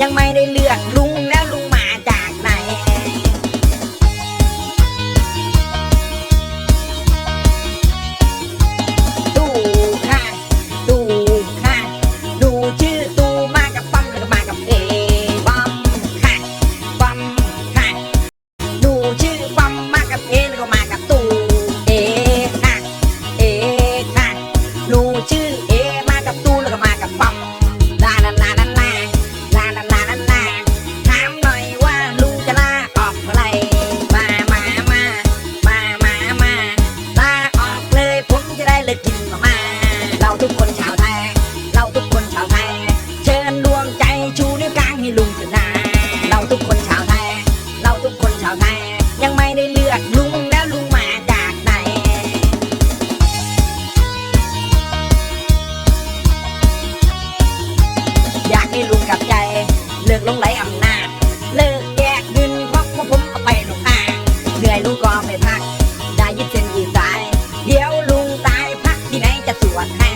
ยังไม่ได้เลือก ชาวนายังไม่ได้เลือกลุงแล้วลุงมาจากไหน อยากให้ลุงกลับใจ เลิกลงไหลอำนาจ เลิกแยกเงินเพราะว่าผมเอาไปลูกอ่างเหนื่อยลุงก็ไปพัก ได้ยึดเส้นยีสาย เดี๋ยวลุงตายพักที่ไหนจะสวดให้